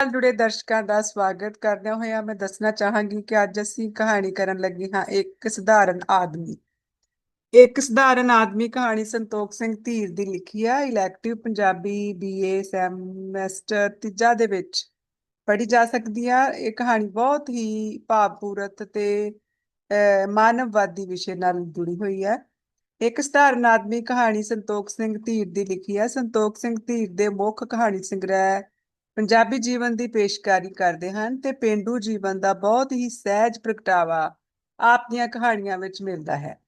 ਨਾਲ ਜੁੜੇ ਦਰਸ਼ਕਾਂ ਦਾ ਸਵਾਗਤ ਕਰਦਿਆਂ ਹੋਇਆ ਮੈਂ ਦੱਸਣਾ ਚਾਹਾਂਗੀ ਕਿ ਅੱਜ ਅਸੀਂ ਕਹਾਣੀ ਕਰਨ ਲੱਗੇ ਹਾਂ ਇੱਕ ਸਧਾਰਨ ਆਦਮੀ। ਇੱਕ ਸਧਾਰਨ ਆਦਮੀ ਕਹਾਣੀ ਸੰਤੋਖ ਸਿੰਘ ਧੀਰ ਦੀ ਲਿਖੀ ਆ ਇਲੈਕਟਿਵ ਪੰਜਾਬੀ ਬੀਏ ਸੈਮੈਸਟਰ ਤੀਜਾ ਦੇ ਵਿੱਚ ਪੜ੍ਹੀ ਜਾ ਸਕਦੀ ਆ। ਇਹ ਕਹਾਣੀ ਬਹੁਤ ਹੀ ਭਾਵਪੂਰਤ ਤੇ ਅਹ, ਮਾਨਵਵਾਦੀ ਵਿਸ਼ੇ ਨਾਲ ਜੁੜੀ ਹੋਈ ਹੈ ਇੱਕ ਸਧਾਰਨ ਆਦਮੀ ਕਹਾਣੀ ਸੰਤੋਖ ਸਿੰਘ ਧੀਰ ਦੀ ਲਿਖੀ ਹੈ ਸੰਤੋਖ ਸਿੰਘ ਧੀਰ ਦੇ ਮੁੱਖ ਕਹਾਣੀ ਸੰਗ੍ਰਹਿ ਪੰਜਾਬੀ ਜੀਵਨ ਦੀ ਪੇਸ਼ਕਾਰੀ ਕਰਦੇ ਹਨ ਤੇ ਪੇਂਡੂ ਜੀਵਨ ਦਾ ਬਹੁਤ ਹੀ ਸਹਿਜ ਪ੍ਰਗਟਾਵਾ ਆਪ ਦੀਆਂ ਕਹਾਣੀਆਂ ਵਿੱਚ ਮਿਲਦਾ ਹੈ।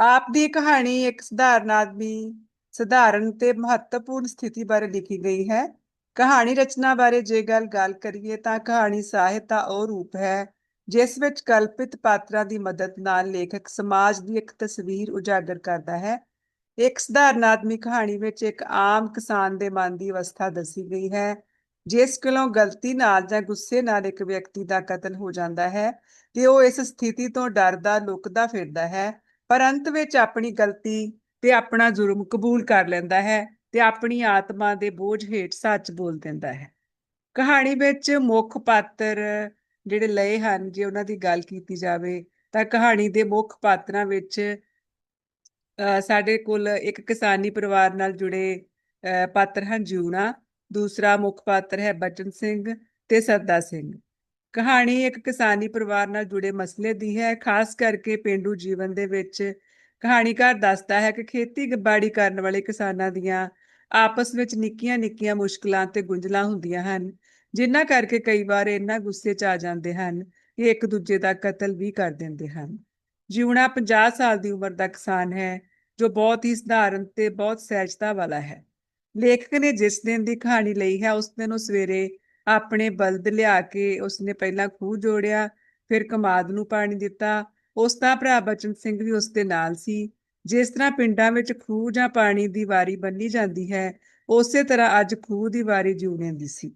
ਆਪ ਦੀ ਕਹਾਣੀ ਇੱਕ ਸਧਾਰਨ ਆਦਮੀ, ਸਧਾਰਨ ਤੇ ਮਹੱਤਵਪੂਰਨ ਸਥਿਤੀ ਬਾਰੇ ਲਿਖੀ ਗਈ ਹੈ। ਕਹਾਣੀ ਰਚਨਾ ਬਾਰੇ ਜੇ ਗੱਲ ਗੱਲ ਕਰੀਏ ਤਾਂ ਕਹਾਣੀ ਸਾਹਿਤ ਦਾ ਉਹ ਰੂਪ ਹੈ, ਜਿਸ ਵਿੱਚ ਕਲਪਿਤ ਪਾਤਰਾਂ ਦੀ ਮਦਦ ਨਾਲ ਲੇਖਕ ਸਮਾਜ ਦੀ ਇੱਕ ਤਸਵੀਰ ਉਜਾਗਰ ਕਰਦਾ ਹੈ। ਇੱਕ ਸਧਾਰਨ ਆਦਮੀ ਕਹਾਣੀ ਵਿੱਚ ਇੱਕ ਆਮ ਕਿਸਾਨ ਦੇ ਮਨ ਦੀ ਅਵਸਥਾ ਦੱਸੀ ਗਈ ਹੈ। ਜਿਸ ਕੋਲੋਂ ਗਲਤੀ ਨਾਲ ਜਾਂ ਗੁੱਸੇ ਨਾਲ ਇੱਕ ਵਿਅਕਤੀ ਦਾ ਕਤਲ ਹੋ ਜਾਂਦਾ ਹੈ ਤੇ ਉਹ ਇਸ ਸਥਿਤੀ ਤੋਂ ਡਰਦਾ ਲੁਕਦਾ ਫਿਰਦਾ ਹੈ ਪਰ ਅੰਤ ਵਿੱਚ ਆਪਣੀ ਗਲਤੀ ਤੇ ਆਪਣਾ ਜੁਰਮ ਕਬੂਲ ਕਰ ਲੈਂਦਾ ਹੈ ਤੇ ਆਪਣੀ ਆਤਮਾ ਦੇ ਬੋਝ ਹੇਠ ਸੱਚ ਬੋਲ ਦਿੰਦਾ ਹੈ। ਕਹਾਣੀ ਵਿੱਚ ਮੁੱਖ ਪਾਤਰ ਜਿਹੜੇ ਲਏ ਹਨ ਜੇ ਉਹਨਾਂ ਦੀ ਗੱਲ ਕੀਤੀ ਜਾਵੇ ਤਾਂ ਕਹਾਣੀ ਦੇ ਮੁੱਖ ਪਾਤਰਾਂ ਵਿੱਚ ਅ, ਸਾਡੇ ਕੋਲ ਇੱਕ ਕਿਸਾਨੀ ਪਰਿਵਾਰ ਨਾਲ ਜੁੜੇ ਅ, ਪਾਤਰ ਹਨ ਜੂਣਾ ਦੂਸਰਾ ਮੁੱਖ ਪਾਤਰ ਹੈ ਬਚਨ ਸਿੰਘ ਤੇ ਸਰਦਾ ਸਿੰਘ। ਕਹਾਣੀ ਇੱਕ ਕਿਸਾਨੀ ਪਰਿਵਾਰ ਨਾਲ ਜੁੜੇ ਮਸਲੇ ਦੀ ਹੈ, ਖਾਸ ਕਰਕੇ ਪਿੰਡੂ ਜੀਵਨ ਦੇ ਵਿੱਚ। ਕਹਾਣੀਕਾਰ ਦੱਸਦਾ ਹੈ ਕਿ ਖੇਤੀਬਾੜੀ ਕਰਨ ਵਾਲੇ ਕਿਸਾਨਾਂ ਦੀਆਂ ਆਪਸ ਵਿੱਚ ਨਿੱਕੀਆਂ-ਨਿੱਕੀਆਂ ਮੁਸ਼ਕਲਾਂ ਤੇ ਗੁੰਝਲਾਂ ਹੁੰਦੀਆਂ ਹਨ, ਜਿਨ੍ਹਾਂ ਕਰਕੇ ਕਈ ਵਾਰ ਇੰਨਾ ਗੁੱਸੇ 'ਚ ਆ ਜਾਂਦੇ ਹਨ ਕਿ ਇੱਕ ਦੂਜੇ ਦਾ ਕਤਲ ਵੀ ਕਰ ਦਿੰਦੇ ਹਨ। ਜਿਉਣਾ 50 ਸਾਲ ਦੀ ਉਮਰ ਦਾ ਕਿਸਾਨ ਹੈ, ਜੋ ਬਹੁਤ ਹੀ ਸਧਾਰਨ ਤੇ ਬਹੁਤ ਸਹਿਜਤਾ ਵਾਲਾ ਹੈ। ਲੇਖਕ ਨੇ ਜਿਸ ਦਿਨ ਦੀ ਕਹਾਣੀ ਲਈ ਹੈ, ਉਸ ਦਿਨ ਉਹ ਸਵੇਰੇ ਆਪਣੇ ਬਲਦ ਲਿਆ ਕੇ ਉਸਨੇ ਪਹਿਲਾਂ ਖੂਹ ਜੋੜਿਆ, ਫਿਰ ਕਮਾਦ ਨੂੰ ਪਾਣੀ ਦਿੱਤਾ। ਉਸ ਦਾ ਭਰਾ ਬਚਨ ਸਿੰਘ ਵੀ ਉਸ ਦੇ ਨਾਲ ਸੀ। ਜਿਸ ਤਰ੍ਹਾਂ ਪਿੰਡਾਂ ਵਿੱਚ ਖੂਹ ਜਾਂ ਪਾਣੀ ਦੀ ਵਾਰੀ ਬੰਨੀ ਜਾਂਦੀ ਹੈ, ਉਸੇ ਤਰ੍ਹਾਂ ਅੱਜ ਖੂਹ ਦੀ ਵਾਰੀ ਜਿਉਣੇ ਦੀ ਸੀ।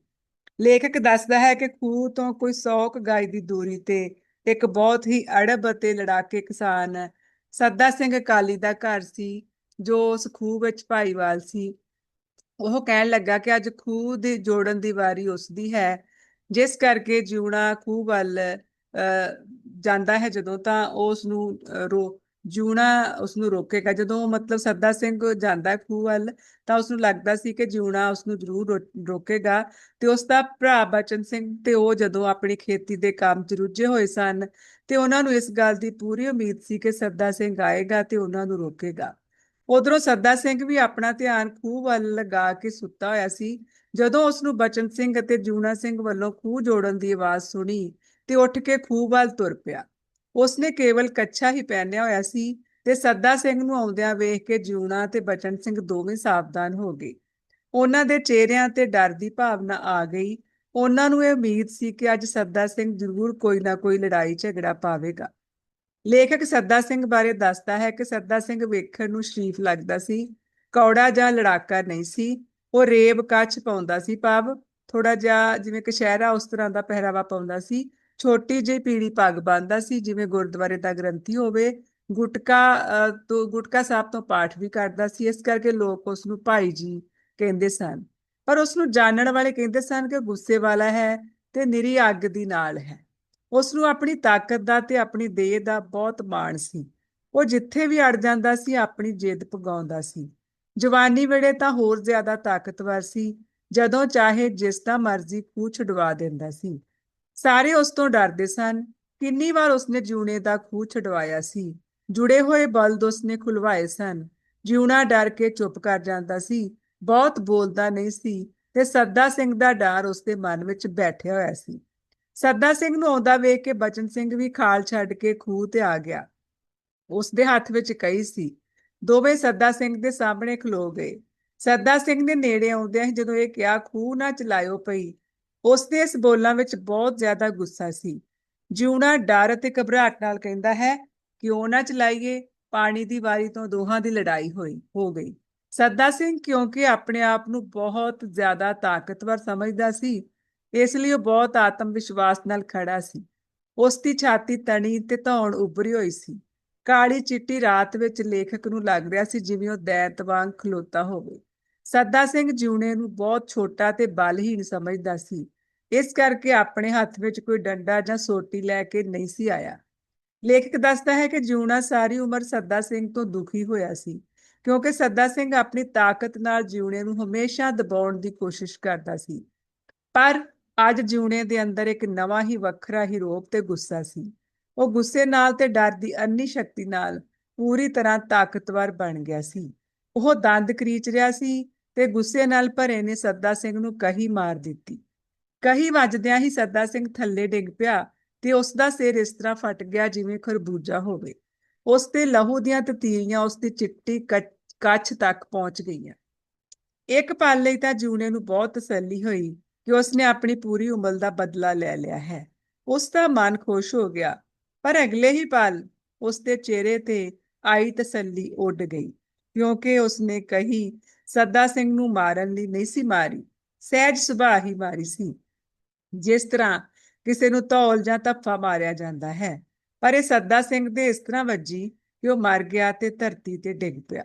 ਲੇਖਕ ਦੱਸਦਾ ਹੈ ਕਿ ਖੂਹ ਤੋਂ ਕੋਈ 100 ਕ ਗਾਈ ਦੀ ਦੂਰੀ ਤੇ ਇੱਕ ਬਹੁਤ ਹੀ ਅੜਬ ਅਤੇ ਲੜਾਕੇ ਕਿਸਾਨ ਸੱਦਾ ਸਿੰਘ ਅਕਾਲੀ ਦਾ ਘਰ ਸੀ, ਜੋ ਉਸ ਖੂਹ ਵਿੱਚ ਭਾਈਵਾਲ ਸੀ। ਉਹ ਕਹਿਣ ਲੱਗਾ ਕਿ ਅੱਜ ਖੂਹ ਦੇ ਜੋੜਨ ਦੀ ਵਾਰੀ ਉਸਦੀ ਹੈ। ਜਿਸ ਕਰਕੇ ਜਿਉਣਾ ਖੂਹ ਵੱਲ ਅਹ, ਜਾਂਦਾ ਹੈ ਜਦੋਂ ਤਾਂ ਉਸ ਨੂੰ ਰੋ ਜਿਉਣਾ ਉਸ ਨੂੰ ਰੋਕੇਗਾ। ਜਦੋਂ ਮਤਲਬ ਸਰਦਾ ਸਿੰਘ ਜਾਂਦਾ ਖੂਹ ਵੱਲ ਤਾਂ ਉਸ ਨੂੰ ਲੱਗਦਾ ਸੀ ਕਿ ਜਿਉਣਾ ਉਸ ਨੂੰ ਜ਼ਰੂਰ ਰੋ- ਰੋਕੇਗਾ। ਤੇ ਉਸ ਦਾ ਭਰਾ ਬਚਨ ਸਿੰਘ ਤੇ ਉਹ ਜਦੋਂ ਆਪਣੀ ਖੇਤੀ ਦੇ ਕੰਮ 'ਚ ਰੁੱਝੇ ਹੋਏ ਸਨ ਤੇ ਉਹਨਾਂ ਨੂੰ ਇਸ ਗੱਲ ਦੀ ਪੂਰੀ ਉਮੀਦ ਸੀ ਕਿ ਸਰਦਾ ਸਿੰਘ ਆਏਗਾ ਤੇ ਉਹਨਾਂ ਨੂੰ ਰੋਕੇਗਾ। ਉਧਰੋਂ ਸੱਦਾ ਸਿੰਘ ਵੀ ਆਪਣਾ ਧਿਆਨ ਖੂਹ ਵੱਲ ਲਗਾ ਕੇ ਸੁੱਤਾ ਹੋਇਆ ਸੀ। ਜਦੋਂ ਉਸ ਨੂੰ ਬਚਨ ਸਿੰਘ ਅਤੇ ਜੂਨਾ ਸਿੰਘ ਵੱਲੋਂ ਖੂਹ ਜੋੜਨ ਦੀ ਆਵਾਜ਼ ਸੁਣੀ ਤੇ ਉੱਠ ਕੇ ਖੂਹ ਵੱਲ ਤੁਰ ਪਿਆ। ਉਸਨੇ ਕੇਵਲ ਕੱਛਾ ਹੀ ਪਹਿਨਿਆ ਹੋਇਆ ਸੀ ਤੇ ਸੱਦਾ ਸਿੰਘ ਨੂੰ ਆਉਂਦਿਆਂ ਵੇਖ ਕੇ ਜੂਨਾ ਤੇ ਬਚਨ ਸਿੰਘ ਦੋਵੇਂ ਸਾਵਧਾਨ ਹੋ ਗਏ। ਉਹਨਾਂ ਦੇ ਚਿਹਰਿਆਂ ਤੇ ਡਰ ਦੀ ਭਾਵਨਾ ਆ ਗਈ। ਉਹਨਾਂ ਨੂੰ ਇਹ ਉਮੀਦ ਸੀ ਕਿ ਅੱਜ ਸੱਦਾ ਸਿੰਘ ਜ਼ਰੂਰ ਕੋਈ ਨਾ ਕੋਈ ਲੜਾਈ ਝਗੜਾ ਪਾਵੇਗਾ। ਲੇਖਕ ਸੱਦਾ ਸਿੰਘ ਬਾਰੇ ਦੱਸਦਾ ਹੈ ਕਿ ਸੱਦਾ ਸਿੰਘ ਵੇਖਣ ਨੂੰ ਸ਼ਰੀਫ ਲੱਗਦਾ ਸੀ ਕੌੜਾ ਜਾਂ ਲੜਾਕਾ ਨਹੀਂ ਸੀ ਉਹ ਰੇਬ ਕੱਛ ਪਾਉਂਦਾ ਸੀ ਭਾਵ ਥੋੜਾ ਜਿਹਾ ਜਿਵੇਂ ਕਸ਼ਹਿਰਾ ਉਸ ਤਰ੍ਹਾਂ ਦਾ ਪਹਿਰਾਵਾ ਪਾਉਂਦਾ ਸੀ ਛੋਟੀ ਜਿਹੀ ਪੀੜੀ ਪੱਗ ਬੰਨਦਾ ਸੀ ਜਿਵੇਂ ਗੁਰਦੁਆਰੇ ਦਾ ਗ੍ਰੰਥੀ ਹੋਵੇ ਗੁਟਕਾ ਅਹ, ਤੋਂ ਗੁਟਕਾ ਸਾਹਿਬ ਤੋਂ ਪਾਠ ਵੀ ਕਰਦਾ ਸੀ ਇਸ ਕਰਕੇ ਲੋਕ ਉਸ ਨੂੰ ਭਾਈ ਜੀ ਕਹਿੰਦੇ ਸਨ। ਪਰ ਉਸ ਨੂੰ ਜਾਣਨ ਵਾਲੇ ਕਹਿੰਦੇ ਸਨ ਕਿ ਗੁੱਸੇ ਵਾਲਾ ਹੈ ਤੇ ਨਿਰੀ ਅੱਗ ਦੀ ਨਾਲ ਹੈ। ਉਸ ਨੂੰ ਆਪਣੀ ਤਾਕਤ ਦਾ ਤੇ ਆਪਣੀ ਦੇਹ ਦਾ ਬਹੁਤ ਮਾਣ ਸੀ। ਉਹ ਜਿੱਥੇ ਵੀ ਅੜ ਜਾਂਦਾ ਸੀ, ਆਪਣੀ ਜਿੱਦ ਪਗਾਉਂਦਾ ਸੀ। ਜਵਾਨੀ ਵੇਲੇ ਤਾਂ ਹੋਰ ਜ਼ਿਆਦਾ ਤਾਕਤਵਰ ਸੀ, ਜਦੋਂ ਚਾਹੇ ਜਿਸ ਦਾ ਮਰਜ਼ੀ ਖੂਹ ਛੁਡਵਾ ਦਿੰਦਾ ਸੀ। ਸਾਰੇ ਉਸ ਤੋਂ ਡਰਦੇ ਸਨ, ਕਿੰਨੀ ਵਾਰ ਉਸਨੇ ਜੂਨੇ ਦਾ ਖੂਹ ਛਡਵਾਇਆ ਸੀ। ਜੁੜੇ ਹੋਏ ਬਲਦ ਉਸਨੇ ਖੁਲਵਾਏ ਸਨ। ਜਿਉਣਾ ਡਰ ਕੇ ਚੁੱਪ ਕਰ ਜਾਂਦਾ ਸੀ, ਬਹੁਤ ਬੋਲਦਾ ਨਹੀਂ ਸੀ ਤੇ ਸੱਦਾ ਸਿੰਘ ਦਾ ਡਰ ਉਸਦੇ ਮਨ ਵਿੱਚ ਬੈਠਿਆ ਹੋਇਆ ਸੀ। ਸੱਦਾ ਸਿੰਘ ਨੂੰ ਆਉਂਦਾ ਵੇਖ ਕੇ ਬਚਨ ਸਿੰਘ ਵੀ ਖਾਲ ਛੱਡ ਕੇ ਖੂਹ ਤੇ ਆ ਗਿਆ। ਉਸ ਦੇ ਹੱਥ ਵਿੱਚ ਕਈ ਸੀ, ਦੋਵੇਂ ਸੱਦਾ ਸਿੰਘ ਦੇ ਸਾਹਮਣੇ ਖਲੋ ਗਏ। ਸੱਦਾ ਸਿੰਘ ਦੇ ਨੇੜੇ ਆਉਂਦਿਆਂ ਹੀ ਜਦੋਂ ਇਹ ਕਿਹਾ, ਖੂਹ ਨਾ ਚਲਾਇਓ ਪਈ ਉਸ ਦੇ ਇਸ ਬੋਲਾਂ ਵਿੱਚ ਬਹੁਤ ਜ਼ਿਆਦਾ ਗੁੱਸਾ ਸੀ। ਜਿਉਣਾ ਡਰ ਅਤੇ ਘਬਰਾਹਟ ਨਾਲ ਕਹਿੰਦਾ ਹੈ ਕਿਉਂ ਨਾ ਚਲਾਈਏ, ਪਾਣੀ ਦੀ ਵਾਰੀ ਤੋਂ ਦੋਹਾਂ ਦੀ ਲੜਾਈ ਹੋਈ, ਹੋ ਗਈ। ਸੱਦਾ ਸਿੰਘ ਕਿਉਂਕਿ ਆਪਣੇ ਆਪ ਨੂੰ ਬਹੁਤ ਜ਼ਿਆਦਾ ਤਾਕਤਵਰ ਸਮਝਦਾ ਸੀ ਇਸ ਲਈ ਉਹ ਬਹੁਤ ਆਤਮ ਵਿਸ਼ਵਾਸ ਨਾਲ ਖੜਾ ਸੀ। ਉਸ ਦੀ ਛਾਤੀ ਤਣੀ ਤੇ ਧੌਣ ਉੱਭਰੀ ਹੋਈ ਸੀ। ਕਾਲੀ ਚਿੱਟੀ ਰਾਤ ਵਿੱਚ ਲੇਖਕ ਨੂੰ ਲੱਗ ਰਿਹਾ ਸੀ ਜਿਵੇਂ ਉਹ ਦੈਤ ਵਾਂਗ ਖਲੋਤਾ ਹੋਵੇ। ਸੱਦਾ ਸਿੰਘ ਜਿਉਣੇ ਨੂੰ ਬਹੁਤ ਛੋਟਾ ਤੇ ਬਲਹੀਣ ਸਮਝਦਾ ਸੀ। ਇਸ ਕਰਕੇ ਆਪਣੇ ਹੱਥ ਵਿੱਚ ਕੋਈ ਡੰਡਾ ਜਾਂ ਸੋਟੀ ਲੈ ਕੇ ਨਹੀਂ ਸੀ ਆਇਆ। ਲੇਖਕ ਦੱਸਦਾ ਹੈ ਕਿ ਜਿਉਣਾ ਸਾਰੀ ਉਮਰ ਸੱਦਾ ਸਿੰਘ ਤੋਂ ਦੁਖੀ ਹੋਇਆ ਸੀ, ਕਿਉਂਕਿ ਸੱਦਾ ਸਿੰਘ ਆਪਣੀ ਤਾਕਤ ਨਾਲ ਜਿਉਣੇ ਨੂੰ ਹਮੇਸ਼ਾ ਦਬਾਉਣ ਦੀ ਕੋਸ਼ਿਸ਼ ਕਰਦਾ ਸੀ। ਪਰ ਅੱਜ ਜਿਉਣੇ ਦੇ ਅੰਦਰ ਇੱਕ ਨਵਾਂ ਹੀ ਵੱਖਰਾ ਹੀ ਰੋਪ ਤੇ ਗੁੱਸਾ ਸੀ। ਉਹ ਗੁੱਸੇ ਨਾਲ ਤੇ ਡਰ ਦੀ ਅੰਨੀ ਸ਼ਕਤੀ ਨਾਲ ਪੂਰੀ ਤਰ੍ਹਾਂ ਤਾਕਤਵਰ ਬਣ ਗਿਆ ਸੀ। ਉਹ ਦੰਦ ਕਰੀਚ ਰਿਹਾ ਸੀ ਤੇ ਗੁੱਸੇ ਨਾਲ ਭਰੇ ਨੇ ਸੱਦਾ ਸਿੰਘ ਨੂੰ ਕਹੀ ਮਾਰ ਦਿੱਤੀ। ਕਹੀ ਵੱਜਦਿਆਂ ਹੀ ਸੱਦਾ ਸਿੰਘ ਥੱਲੇ ਡਿੱਗ ਪਿਆ ਤੇ ਉਸ ਦਾ ਸਿਰ ਇਸ ਤਰ੍ਹਾਂ ਫਟ ਗਿਆ ਜਿਵੇਂ ਖਰਬੂਜਾ ਹੋਵੇ। ਉਸ ਤੇ ਲਹੂ ਦੀਆਂ ਤਤੀਰੀਆਂ ਉਸ ਦੀ ਚਿੱਟੀ ਕੱਚ- ਕੱਛ ਤੱਕ ਪਹੁੰਚ ਗਈਆਂ। ਇੱਕ ਪਲ ਲਈ ਤਾਂ ਜੂਨੇ ਨੂੰ ਬਹੁਤ ਤਸੱਲੀ ਹੋਈ। ਕਿ ਉਸਨੇ ਆਪਣੀ ਪੂਰੀ ਉਮਰ ਦਾ ਬਦਲਾ ਲੈ ਲਿਆ ਹੈ। ਉਸ ਦਾ ਮਨ ਖੁਸ਼ ਹੋ ਗਿਆ, ਪਰ ਅਗਲੇ ਹੀ ਪਲ ਉਸ ਦੇ ਚਿਹਰੇ ਤੇ ਆਈ ਤਸੱਲੀ ਉੱਡ ਗਈ, ਕਿਉਂਕਿ ਉਸਨੇ ਕਹੀ, ਸੱਦਾ ਸਿੰਘ ਨੂੰ ਮਾਰਨ ਲਈ ਨਹੀਂ ਸੀ ਮਾਰੀ, ਸਹਿਜ ਸੁਭਾਅ ਹੀ ਮਾਰੀ ਸੀ। ਜਿਸ ਤਰ੍ਹਾਂ ਕਿਸੇ ਨੂੰ ਧੌਲ ਜਾਂ ਧੱਫਾ ਮਾਰਿਆ ਜਾਂਦਾ ਹੈ, ਪਰ ਇਹ ਸੱਦਾ ਸਿੰਘ ਦੇ ਇਸ ਤਰ੍ਹਾਂ ਵੱਜੀ ਕਿ ਉਹ ਮਰ ਗਿਆ ਤੇ ਧਰਤੀ ਤੇ ਡਿੱਗ ਪਿਆ।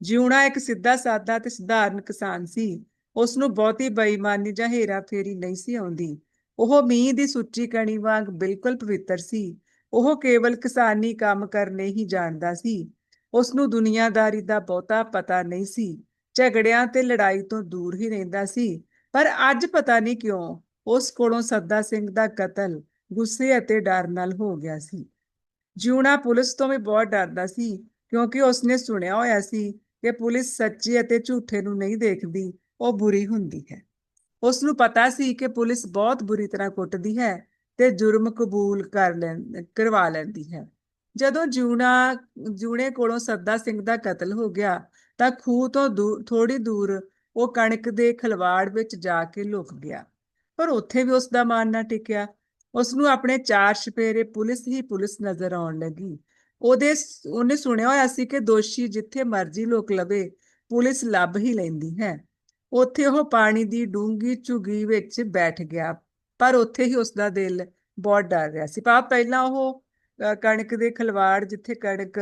ਜਿਉਣਾ ਇੱਕ ਸਿੱਧਾ ਸਾਦਾ ਤੇ ਸਧਾਰਨ ਕਿਸਾਨ ਸੀ ਉਸ ਨੂੰ ਬਹੁਤੀ ਬੇਈਮਾਨੀ ਜਾਂ ਹੇਰਾ ਫੇਰੀ ਨਹੀਂ ਸੀ ਆਉਂਦੀ। ਉਹ ਮੀਂਹ ਦੀ ਸੁੱਚੀ ਕਣੀ ਵਾਂਗ ਬਿਲਕੁਲ ਪਵਿੱਤਰ ਸੀ। ਉਹ ਕੇਵਲ ਕਿਸਾਨੀ ਕੰਮ ਕਰਨੇ ਹੀ ਜਾਣਦਾ ਸੀ। ਉਸ ਨੂੰ ਦੁਨੀਆਦਾਰੀ ਦਾ ਬਹੁਤਾ ਪਤਾ ਨਹੀਂ ਸੀ। ਝਗੜਿਆਂ ਤੇ ਲੜਾਈ ਤੋਂ ਦੂਰ ਹੀ ਰਹਿੰਦਾ ਸੀ। ਪਰ ਅੱਜ ਪਤਾ ਨਹੀਂ ਕਿਉਂ ਉਸ ਕੋਲੋਂ ਸੱਦਾ ਸਿੰਘ ਦਾ ਕਤਲ ਗੁੱਸੇ ਅਤੇ ਡਰ ਨਾਲ ਹੋ ਗਿਆ ਸੀ। ਜਿਉਣਾ ਪੁਲਿਸ ਤੋਂ ਵੀ ਬਹੁਤ ਡਰਦਾ ਸੀ, ਕਿਉਂਕਿ ਉਸਨੇ ਸੁਣਿਆ ਹੋਇਆ ਸੀ ਕਿ ਪੁਲਿਸ ਸੱਚੇ ਅਤੇ ਝੂਠੇ ਨੂੰ ਨਹੀਂ ਦੇਖਦੀ। ਉਹ ਬੁਰੀ ਹੁੰਦੀ ਹੈ। ਉਸ ਨੂੰ ਪਤਾ ਸੀ ਕਿ ਪੁਲਿਸ ਬਹੁਤ ਬੁਰੀ ਤਰ੍ਹਾਂ ਕੁੱਟਦੀ ਹੈ ਤੇ ਜੁਰਮ ਕਬੂਲ ਕਰ ਲੈਂ ਕਰਵਾ ਲੈਂਦੀ ਹੈ। ਜਦੋਂ ਜੂਣਾ ਜੂਣੇ ਕੋਲੋਂ ਸੱਦਾ ਸਿੰਘ ਦਾ ਕਤਲ ਹੋ ਗਿਆ, ਤਾਂ ਖੂਹ ਤੋਂ ਦੂਰ ਥੋੜੀ ਦੂਰ ਉਹ ਕਣਕ ਦੇ ਖਲਵਾੜ ਵਿੱਚ ਜਾ ਕੇ ਲੁਕ ਗਿਆ। ਪਰ ਉੱਥੇ ਵੀ ਉਸ ਦਾ ਮਨ ਨਾ ਟਿਕਿਆ। ਉਸ ਨੂੰ ਆਪਣੇ ਚਾਰ ਛਪੇਰੇ ਪੁਲਿਸ ਹੀ ਪੁਲਿਸ ਨਜ਼ਰ ਆਉਣ ਲੱਗੀ। ਉਹਦੇ ਉਹਨੇ ਸੁਣਿਆ ਹੋਇਆ ਸੀ ਕਿ ਦੋਸ਼ੀ ਜਿੱਥੇ ਮਰਜ਼ੀ ਲੋਕ ਲਵੇ, ਪੁਲਿਸ ਲੱਭ ਹੀ ਲੈਂਦੀ ਹੈ। ਉੱਥੇ ਉਹ ਪਾਣੀ ਦੀ ਡੂੰਗੀ ਝੁਗੀ ਵਿੱਚ ਬੈਠ ਗਿਆ ਪਰ ਉੱਥੇ ਹੀ ਉਸ ਦਾ ਦਿਲ ਬਹੁਤ ਡਰ ਰਿਹਾ ਸੀ। ਪਾ ਪਹਿਲਾਂ ਉਹ ਕਣਕ ਦੇ ਖਲਵਾੜ ਜਿੱਥੇ ਕਣਕ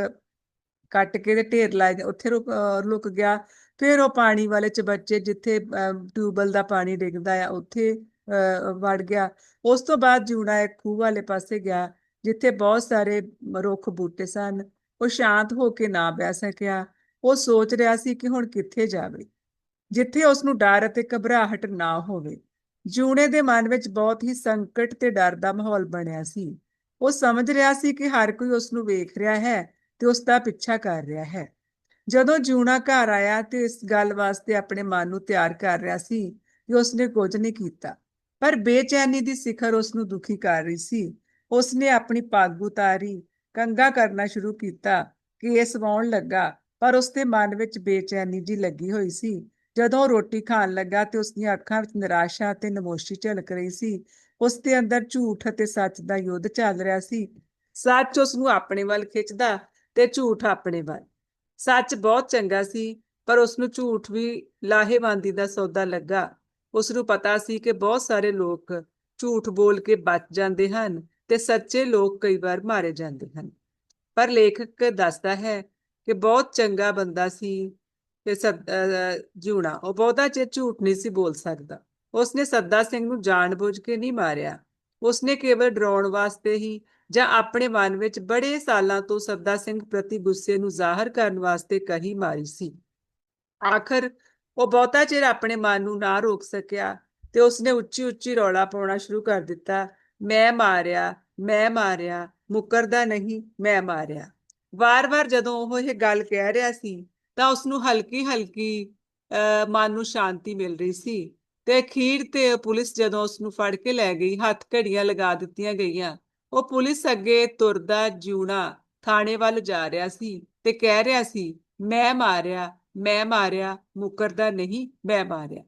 ਕੱਟ ਕੇ ਤੇ ਢੇਰ ਲਾਏ ਉੱਥੇ ਰੁਕ ਅ, ਲੁਕ ਗਿਆ। ਫਿਰ ਉਹ ਪਾਣੀ ਵਾਲੇ ਚਬੱਚੇ ਜਿੱਥੇ ਟਿਊਬਲ ਦਾ ਪਾਣੀ ਡਿੱਗਦਾ ਆ ਉੱਥੇ ਅ, ਵੜ ਗਿਆ। ਉਸ ਤੋਂ ਬਾਅਦ ਜੂਣਾ ਇੱਕ ਖੂਹ ਵਾਲੇ ਪਾਸੇ ਗਿਆ ਜਿੱਥੇ ਬਹੁਤ ਸਾਰੇ ਰੁੱਖ ਬੂਟੇ ਸਨ। ਉਹ ਸ਼ਾਂਤ ਹੋ ਕੇ ਨਾ ਬਹਿ ਸਕਿਆ। ਉਹ ਸੋਚ ਰਿਹਾ ਸੀ ਕਿ ਹੁਣ ਕਿੱਥੇ ਜਾਵੇ। ਜਿੱਥੇ ਉਸ ਨੂੰ ਡਰ ਅਤੇ ਘਬਰਾਹਟ ਨਾ ਹੋਵੇ। ਜੂਣੇ ਦੇ ਮਨ ਵਿੱਚ ਬਹੁਤ ਹੀ ਸੰਕਟ ਤੇ ਡਰ ਦਾ ਮਾਹੌਲ ਬਣਿਆ ਸੀ। ਉਹ ਸਮਝ ਰਿਹਾ ਸੀ ਕਿ ਹਰ ਕੋਈ ਉਸ ਨੂੰ ਵੇਖ ਰਿਹਾ ਹੈ ਤੇ ਉਸ ਦਾ ਪਿੱਛਾ ਕਰ ਰਿਹਾ ਹੈ। ਜਦੋਂ ਜੂਣਾ ਘਰ ਆਇਆ ਤੇ ਇਸ ਗੱਲ ਵਾਸਤੇ ਆਪਣੇ ਮਨ ਨੂੰ ਤਿਆਰ ਕਰ ਰਿਹਾ ਸੀ ਕਿ ਉਸਨੇ ਕੁਝ ਨਹੀਂ ਕੀਤਾ। ਪਰ ਬੇਚੈਨੀ ਦੀ ਸਿਖਰ ਉਸ ਨੂੰ ਦੁਖੀ ਕਰ ਰਹੀ ਸੀ। ਉਸਨੇ ਆਪਣੀ ਪੱਗ ਉਤਾਰੀ ਕੰਗਾ ਕਰਨਾ ਸ਼ੁਰੂ ਕੀਤਾ। ਕੇਸ ਇਹ ਲੱਗਾ, ਪਰ ਉਸਦੇ ਮਨ ਵਿੱਚ ਬੇਚੈਨੀ ਜੀ ਲੱਗੀ ਹੋਈ ਸੀ। ਜਦੋਂ ਉਹ ਰੋਟੀ ਖਾਣ ਲੱਗਾ ਤੇ ਉਸਦੀਆਂ ਅੱਖਾਂ ਵਿੱਚ ਨਿਰਾਸ਼ਾ ਤੇ ਨਮੋਸ਼ੀ ਝਲਕ ਰਹੀ ਸੀ ਉਸ ਦੇ ਅੰਦਰ ਝੂਠ ਅਤੇ ਸੱਚ ਦਾ ਯੁੱਧ ਚੱਲ ਰਿਹਾ ਸੀ। ਸੱਚ ਉਸ ਨੂੰ ਆਪਣੇ ਵੱਲ ਖਿੱਚਦਾ ਤੇ ਝੂਠ ਆਪਣੇ ਵੱਲ। ਸੱਚ ਬਹੁਤ ਚੰਗਾ ਸੀ, ਪਰ ਉਸ ਨੂੰ ਝੂਠ ਵੀ ਲਾਹੇਵੰਦੀ ਦਾ ਸੌਦਾ ਲੱਗਾ। ਉਸ ਨੂੰ ਪਤਾ ਸੀ ਕਿ ਬਹੁਤ ਸਾਰੇ ਲੋਕ ਝੂਠ ਬੋਲ ਕੇ ਬਚ ਜਾਂਦੇ ਹਨ ਤੇ ਸੱਚੇ ਲੋਕ ਕਈ ਵਾਰ ਮਾਰੇ ਜਾਂਦੇ ਹਨ। ਪਰ ਲੇਖਕ ਦੱਸਦਾ ਹੈ ਕਿ ਬਹੁਤ ਚੰਗਾ ਬੰਦਾ ਸੀ ਤੇ ਸਦ- ਉਹ ਬਹੁਤਾ ਚਿਰ ਝੂਠ ਨਹੀਂ ਸੀ ਬੋਲ ਸਕਦਾ। ਉਸਨੇ ਸੱਦਾ ਸਿੰਘ ਨੂੰ ਜਾਣਬੁੱਝ ਕੇ ਨਹੀਂ ਮਾਰਿਆ। ਉਸਨੇ ਕੇਵਲ ਡਰਾਉਣ ਵਾਸਤੇ ਹੀ ਜਾਂ ਆਪਣੇ ਮਨ ਵਿੱਚ ਬੜੇ ਸਾਲਾਂ ਤੋਂ ਸੱਦਾ ਸਿੰਘ ਪ੍ਰਤੀ ਗੁੱਸੇ ਨੂੰ ਜ਼ਾਹਰ ਕਰਨ ਵਾਸਤੇ ਕਹੀ ਮਾਰੀ ਸੀ। ਆਖਰ ਉਹ ਬਹੁਤਾ ਚਿਰ ਆਪਣੇ ਮਨ ਨੂੰ ਨਾ ਰੋਕ ਸਕਿਆ ਤੇ ਉਸਨੇ ਉੱਚੀ ਉੱਚੀ ਰੌਲਾ ਪਾਉਣਾ ਸ਼ੁਰੂ ਕਰ ਦਿੱਤਾ। ਮੈਂ ਮਾਰਿਆ ਮੈਂ ਮਾਰਿਆ, ਮੁਕਰਦਾ ਨਹੀਂ, ਮੈਂ ਮਾਰਿਆ। ਵਾਰ-ਵਾਰ ਜਦੋਂ ਉਹ ਇਹ ਗੱਲ ਕਹਿ ਰਿਹਾ ਸੀ ਤਾਂ ਉਸ ਨੂੰ ਹਲਕੀ ਹਲਕੀ, ਅਹ, ਮਨ ਨੂੰ ਸ਼ਾਂਤੀ ਮਿਲ ਰਹੀ ਸੀ ਤੇ ਅਖੀਰ ਤੇ ਪੁਲਿਸ ਜਦੋਂ ਉਸ ਨੂੰ ਫੜ ਕੇ ਲੈ ਗਈ, ਹੱਥ ਘੜੀਆਂ ਲਗਾ ਦਿੱਤੀਆਂ ਗਈਆਂ, ਉਹ ਪੁਲਿਸ ਅੱਗੇ ਤੁਰਦਾ ਜਿਉਣਾ ਥਾਣੇ ਵੱਲ ਜਾ ਰਿਹਾ ਸੀ ਤੇ ਕਹਿ ਰਿਹਾ ਸੀ, ਮੈਂ ਮਾਰਿਆ ਮੈਂ ਮਾਰਿਆ, ਮੁਕਰਦਾ ਨਹੀਂ, ਮੈਂ ਮਾਰਿਆ।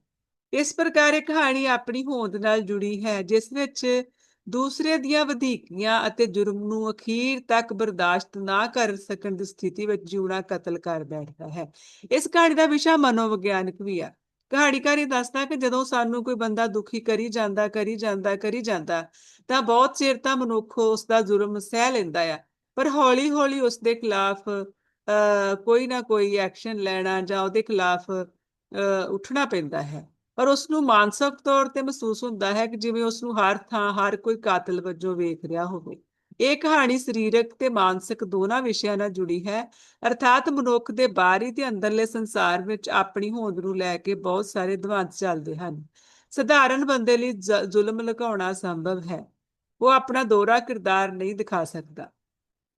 ਇਸ ਪ੍ਰਕਾਰ ਇਹ ਕਹਾਣੀ ਆਪਣੀ ਹੋਂਦ ਨਾਲ ਜੁੜੀ ਹੈ, ਜਿਸ ਵਿੱਚ ਦੂਸਰੇ ਦੀਆਂ ਵਧੀਕੀਆਂ ਅਤੇ ਜੁਰਮ ਨੂੰ ਅਖੀਰ ਤੱਕ ਬਰਦਾਸ਼ਤ ਨਾ ਕਰ ਸਕਣ ਦੀ ਸਥਿਤੀ ਵਿੱਚ ਜਿਉਣਾ ਕਤਲ ਕਰ ਬੈਠਦਾ ਹੈ। ਇਸ ਕਹਾਣੀ ਦਾ ਵਿਸ਼ਾ ਮਨੋਵਿਗਿਆਨਕ ਵੀ ਆ। ਕਹਾਣੀਕਾਰ ਇਹ ਦੱਸਦਾ ਕਿ ਜਦੋਂ ਸਾਨੂੰ ਕੋਈ ਬੰਦਾ ਦੁਖੀ ਕਰੀ ਜਾਂਦਾ ਕਰੀ ਜਾਂਦਾ ਕਰੀ ਜਾਂਦਾ, ਤਾਂ ਬਹੁਤ ਚਿਰ ਤਾਂ ਮਨੁੱਖ ਉਸ ਦਾ ਜ਼ੁਲਮ ਸਹਿ ਲੈਂਦਾ ਆ। ਪਰ ਹੌਲੀ ਹੌਲੀ ਉਸ ਦੇ ਖਿਲਾਫ, ਅਹ ਕੋਈ ਨਾ ਕੋਈ ਐਕਸ਼ਨ ਲੈਣਾ ਜਾਂ ਉਹਦੇ ਖਿਲਾਫ, ਅਹ ਉੱਠਣਾ ਪੈਂਦਾ ਹੈ। ਪਰ ਉਸ ਨੂੰ ਮਾਨਸਿਕ ਤੌਰ ਤੇ ਮਹਿਸੂਸ ਹੁੰਦਾ ਹੈ ਕਿ ਜਿਵੇਂ ਉਸ ਨੂੰ ਹਰ ਥਾਂ, ਹਰ ਕੋਈ ਕਾਤਲ ਵਜੋਂ ਵੇਖ ਰਿਹਾ ਹੋਵੇ। ਇਹ ਕਹਾਣੀ ਸਰੀਰਕ ਤੇ ਮਾਨਸਿਕ ਦੋਨਾਂ ਵਿਸ਼ਿਆਂ ਨਾਲ ਜੁੜੀ ਹੈ। ਅਰਥਾਤ ਮਨੁੱਖ ਦੇ ਬਾਹਰੀ ਤੇ ਅੰਦਰਲੇ ਸੰਸਾਰ ਵਿੱਚ ਆਪਣੀ ਹੋਂਦ ਨੂੰ ਲੈ ਕੇ ਬਹੁਤ ਸਾਰੇ ਦਵਾਂਤ ਚੱਲਦੇ ਹਨ। ਸਧਾਰਨ ਬੰਦੇ ਲਈ ਜ਼ੁਲਮ ਲਗਾਉਣਾ ਸੰਭਵ ਹੈ। ਉਹ ਆਪਣਾ ਦੋਹਰਾ ਕਿਰਦਾਰ ਨਹੀਂ ਦਿਖਾ ਸਕਦਾ।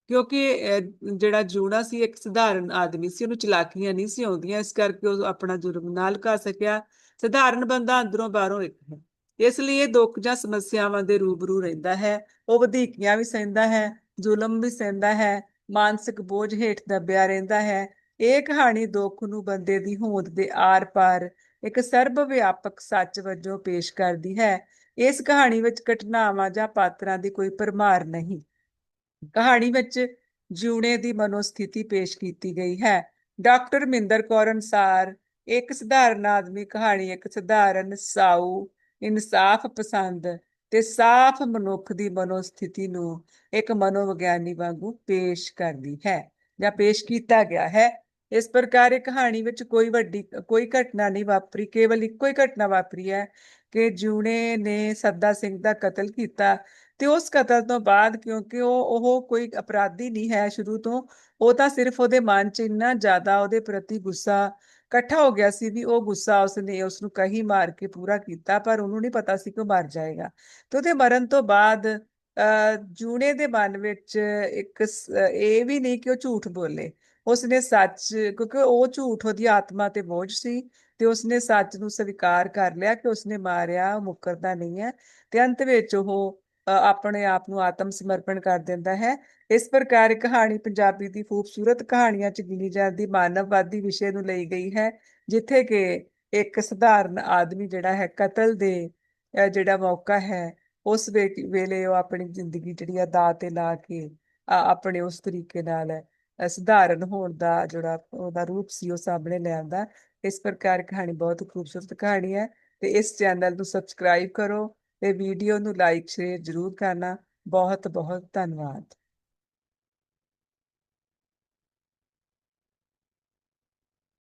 ਕਿਉਂਕਿ ਜਿਹੜਾ ਜੂਣਾ ਸੀ, ਇੱਕ ਸਧਾਰਨ ਆਦਮੀ ਸੀ। ਉਹਨੂੰ ਚਲਾਕੀਆਂ ਨਹੀਂ ਸੀ ਆਉਂਦੀਆਂ। ਇਸ ਕਰਕੇ ਉਹ ਆਪਣਾ ਜ਼ੁਲਮ ਨਾ ਲੁਕਾ ਸਕਿਆ। ਸਧਾਰਨ ਬੰਦਾ ਅੰਦਰੋਂ ਬਾਹਰੋਂ ਇੱਕ ਹੈ। ਇਸ ਲਈ ਇਹ ਦੁੱਖ ਜਾਂ ਸਮੱਸਿਆਵਾਂ ਦੇ ਰੂਬਰੂ ਰਹਿੰਦਾ ਹੈ। ਉਹ ਵਧੀਕੀਆਂ ਵੀ ਸਹਿੰਦਾ ਹੈ, ਜ਼ੁਲਮ ਵੀ ਸਹਿੰਦਾ ਹੈ, ਮਾਨਸਿਕ ਬੋਝ ਹੇਠ ਦੱਬਿਆ ਰਹਿੰਦਾ ਹੈ। ਇਹ ਕਹਾਣੀ ਦੁੱਖ ਨੂੰ ਬੰਦੇ ਦੀ ਹੋਂਦ ਦੇ ਆਰ-ਪਾਰ ਇੱਕ ਸਰਬ ਵਿਆਪਕ ਸੱਚ ਵਜੋਂ ਪੇਸ਼ ਕਰਦੀ ਹੈ। ਇਸ ਕਹਾਣੀ ਵਿੱਚ ਘਟਨਾਵਾਂ ਜਾਂ ਪਾਤਰਾਂ ਦੀ ਕੋਈ ਪਰਮਾਰ ਨਹੀਂ। ਕਹਾਣੀ ਵਿੱਚ ਜੂਣੇ ਦੀ ਮਨੋਸਥਿਤੀ ਪੇਸ਼ ਕੀਤੀ ਗਈ ਹੈ। ਡਾਕਟਰ ਮਿੰਦਰ ਕੌਰ ਅਨਸਾਰ ਇੱਕ ਸਧਾਰਨ ਆਦਮੀ ਕਹਾਣੀ, ਇੱਕ ਸਧਾਰਨ ਸਾਊ, ਇਨਸਾਫ ਪਸੰਦ ਤੇ ਸਾਫ਼ ਮਨੁੱਖ ਦੀ ਮਨੋਸਥਿਤੀ ਨੂੰ ਇੱਕ ਮਨੋਵਿਗਿਆਨੀ ਵਾਂਗੂ ਪੇਸ਼ ਕਰਦੀ ਹੈ ਜਾਂ ਪੇਸ਼ ਕੀਤਾ ਗਿਆ ਹੈ। ਇਸ ਪ੍ਰਕਾਰ ਇਹ ਕਹਾਣੀ ਵਿੱਚ ਕੋਈ ਵੱਡੀ, ਕੋਈ ਘਟਨਾ ਨਹੀਂ ਵਾਪਰੀ, ਕੇਵਲ ਇੱਕੋ ਹੀ ਘਟਨਾ ਵਾਪਰੀ ਹੈ ਕਿ ਜੂਨੇ ਨੇ ਸੱਦਾ ਸਿੰਘ ਦਾ ਕਤਲ ਕੀਤਾ ਤੇ ਉਸ ਕਤਲ ਤੋਂ ਬਾਅਦ ਕਿਉਂਕਿ ਉਹ ਉਹ ਕੋਈ ਅਪਰਾਧੀ ਨਹੀਂ ਹੈ ਸ਼ੁਰੂ ਤੋਂ, ਉਹ ਤਾਂ ਸਿਰਫ ਉਹਦੇ ਮਨ 'ਚ ਇੰਨਾ ਜ਼ਿਆਦਾ ਉਹਦੇ ਪ੍ਰਤੀ ਗੁੱਸਾ ਇਕੱਠਾ ਹੋ ਗਿਆ ਸੀ ਵੀ ਉਹ ਗੁੱਸਾ ਉਸਨੇ ਉਸ ਨੂੰ ਕਹੀ ਮਾਰ ਕੇ ਪੂਰਾ ਕੀਤਾ, ਪਰ ਉਹਨੂੰ ਨਹੀਂ ਪਤਾ ਸੀ ਕਿ ਉਹ ਮਰ ਜਾਏਗਾ। ਤੇ ਉਹਦੇ ਮਰਨ ਤੋਂ ਬਾਅਦ ਜੂਨੇ ਦੇ ਮਨ ਵਿੱਚ ਇੱਕ ਇਹ ਵੀ ਨਹੀਂ ਕਿ ਉਹ ਝੂਠ ਬੋਲੇ। ਉਸਨੇ ਸੱਚ, ਕਿਉਂਕਿ ਉਹ ਝੂਠ ਉਹਦੀ ਆਤਮਾ ਤੇ ਬੋਝ ਸੀ ਤੇ ਉਸਨੇ ਸੱਚ ਨੂੰ ਸਵੀਕਾਰ ਕਰ ਲਿਆ ਕਿ ਉਸਨੇ ਮਾਰਿਆ ਮੁਕਰਦਾ ਨਹੀਂ ਹੈ। ਤੇ ਅੰਤ ਵਿੱਚ ਉਹ ਆਪਣੇ ਆਪ ਨੂੰ ਆਤਮ ਸਮਰਪਣ ਕਰ ਦਿੰਦਾ ਹੈ। ਇਸ ਪ੍ਰਕਾਰ ਕਹਾਣੀ ਪੰਜਾਬੀ ਦੀ ਖੂਬਸੂਰਤ ਕਹਾਣੀਆਂ 'ਚ ਗਿਣੀ ਜਾਂਦੀ ਮਾਨਵਵਾਦੀ ਵਿਸ਼ੇ ਨੂੰ ਲਈ ਗਈ ਹੈ, ਜਿੱਥੇ ਕਿ ਇੱਕ ਸਧਾਰਨ ਆਦਮੀ ਜਿਹੜਾ ਹੈ, ਕਤਲ ਦੇ ਜਿਹੜਾ ਮੌਕਾ ਹੈ, ਉਸ ਵੇਲੇ ਉਹ ਆਪਣੀ ਜ਼ਿੰਦਗੀ ਜਿਹੜੀ ਆ ਦਾ ਤੇ ਲਾ ਕੇ ਆਪਣੇ ਉਸ ਤਰੀਕੇ ਨਾਲ ਸਧਾਰਨ ਹੋਣ ਦਾ ਜਿਹੜਾ ਉਹਦਾ ਰੂਪ ਸੀ, ਉਹ ਸਾਹਮਣੇ ਲੈ ਆਂਦਾ ਇਸ ਪ੍ਰਕਾਰ ਕਹਾਣੀ ਬਹੁਤ ਖੂਬਸੂਰਤ ਕਹਾਣੀ ਹੈ ਤੇ ਇਸ ਚੈਨਲ ਨੂੰ ਸਬਸਕ੍ਰਾਈਬ ਕਰੋ। ਤੇ ਵੀਡੀਓ ਨੂੰ ਲਾਈਕ ਸ਼ੇਅਰ ਜ਼ਰੂਰ ਕਰਨਾ। ਬਹੁਤ ਬਹੁਤ ਧੰਨਵਾਦ।